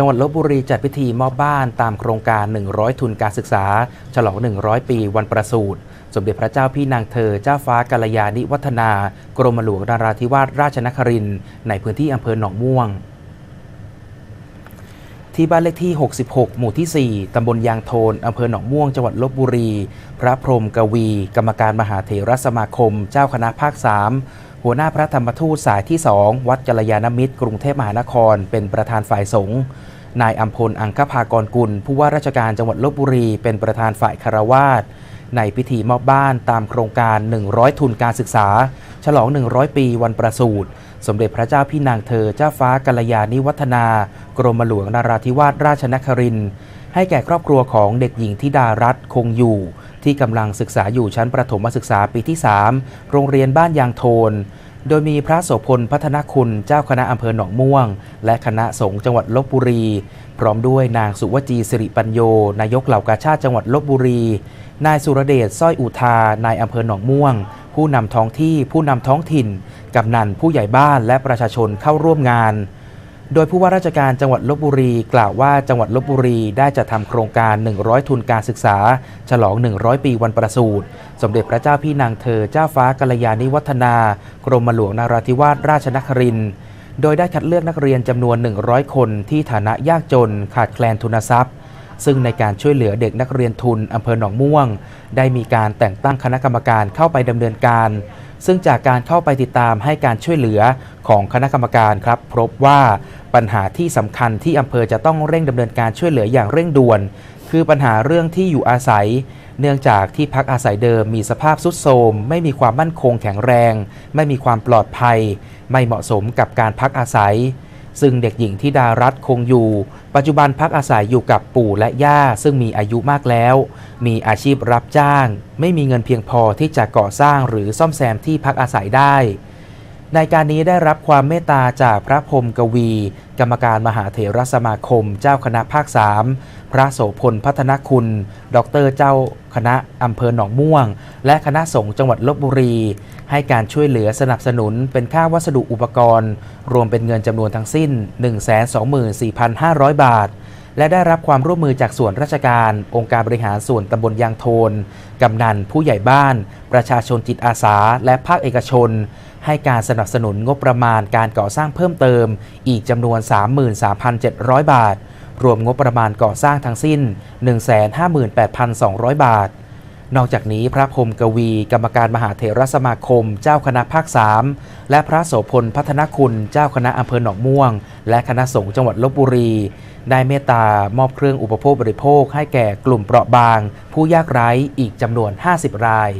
จังหวัดลบบุรีจัดพิธีมอบบ้านตามโครงการ 100 ทุนการศึกษา ฉลอง 100 ปีวันประสูติสมเด็จพระเจ้าพี่นางเธอเจ้าฟ้ากัลยาณิวัฒนา กรมหลวงนราธิวาสราชนครินทร์ในพื้นที่อำเภอหนองม่วง ที่บ้านเลขที่ 66 หมู่ที่ 4 ตำบลยางโทนอำเภอหนองม่วง จังหวัดลบบุรี พระพรหมกวี กรรมการมหาเถรสมาคม เจ้าคณะภาค 3 หัวหน้าพระธรรมทูตสายที่ 2 วัดกัลยาณมิตร กรุงเทพมหานคร เป็นประธานฝ่ายสงฆ์นายอัมพลอังคภากรกุล ผู้ว่าราชการจังหวัดลบบุรี เป็นประธานฝ่ายคารวาสในพิธีมอบบ้านตามโครงการ 100 ทุนการศึกษา ฉลอง 100 ปีวันประสูติ สมเด็จพระเจ้าพี่นางเธอเจ้าฟ้ากัลยาณิวัฒนา กรมหลวงนราธิวาสราชนครินทร์ให้แก่ครอบครัวของเด็กหญิงธิดารัตน์คงอยู่ ที่กำลังศึกษาอยู่ชั้นประถมศึกษาปีที่ 3 โรงเรียนบ้านยางโทน โดยมีพระโสพลพัฒนคุณเจ้าคณะอำเภอหนองม่วง และคณะสงฆ์จังหวัดลบบุรี พร้อมด้วยนางสุวจีสิริปัญโย นายกเหล่ากาชาติจังหวัดลบบุรี นายสุรเดชสร้อยอุทานายอำเภอหนองม่วง ผู้นำท้องที่ผู้นำท้องถิ่นกำนันผู้ใหญ่บ้านและประชาชนเข้าร่วมงาน โดยผู้ว่าราชการจังหวัดลบบุรี กล่าวว่าจังหวัดลบบุรีได้จัดทำโครงการ 100 ทุนการศึกษา ฉลอง 100 ปีวันประสูติ สมเด็จพระเจ้าพี่นางเธอเจ้าฟ้ากัลยาณิวัฒนากรมหลวงนาราธิวาสราชนครินทร์โดยได้คัดเลือกนักเรียนจำนวน 100 คนที่ฐานะยากจนขาดแคลนทุนทรัพย์ ซึ่งในการช่วยเหลือเด็กนักเรียนทุนอำเภอหนองม่วง ได้มีการแต่งตั้งคณะกรรมการเข้าไปดำเนินการ ซึ่งจากการเข้าไปติดตามให้การช่วยเหลือของคณะกรรมการครับพบว่าปัญหาที่สำคัญที่อำเภอจะต้องเร่งดำเนินการช่วยเหลืออย่างเร่งด่วน คือปัญหาเรื่องที่อยู่อาศัย เนื่องจากที่พักอาศัยเดิมมีสภาพสุดโทรมไม่มีความมั่นคงแข็งแรง ไม่มีความปลอดภัย ไม่เหมาะสมกับการพักอาศัย ซึ่งเด็กหญิงที่ดารัตน์คงอยู่ ปัจจุบันพักอาศัยอยู่กับปู่และย่าซึ่งมีอายุมากแล้ว มีอาชีพรับจ้าง ไม่มีเงินเพียงพอที่จะก่อสร้างหรือซ่อมแซมที่พักอาศัยได้ ในการนี้ได้รับความเมตตาจากพระพรหมกวี กรรมการมหาเถรสมาคม เจ้าคณะภาค3พระโสพลพัฒนคุณ ดรเจ้าคณะอำเภอหนองม่วง และคณะสงฆ์จังหวัดลบบุรี ให้การช่วยเหลือสนับสนุนเป็นค่าวัสดุอุปกรณ์ รวมเป็นเงินจำนวนทั้งสิ้น 124,500 บาท และได้รับความร่วมมือจากส่วนราชการ องค์การบริหารส่วนตำบลยางโทน กำนันผู้ใหญ่บ้าน ประชาชนจิตอาสา และภาคเอกชน ให้การสนับสนุนงบประมาณการก่อสร้างเพิ่มเติม อีกจำนวน 33,700 บาท รวมงบประมาณก่อสร้างทั้งสิ้น 158,200 บาท นอกจากนี้พระพรมกวี กรรมการมหาเถรสมาคม เจ้าคณะภาค3และพระโสพลพัฒนคุณ เจ้าคณะอำเภอหนองม่วง และคณะสงฆ์จังหวัดลบบุรี ได้เมตตามอบเครื่องอุปโภคบริโภคให้แก่กลุ่มเปราะบาง ผู้ยากไร้อีกจำนวน 50 ราย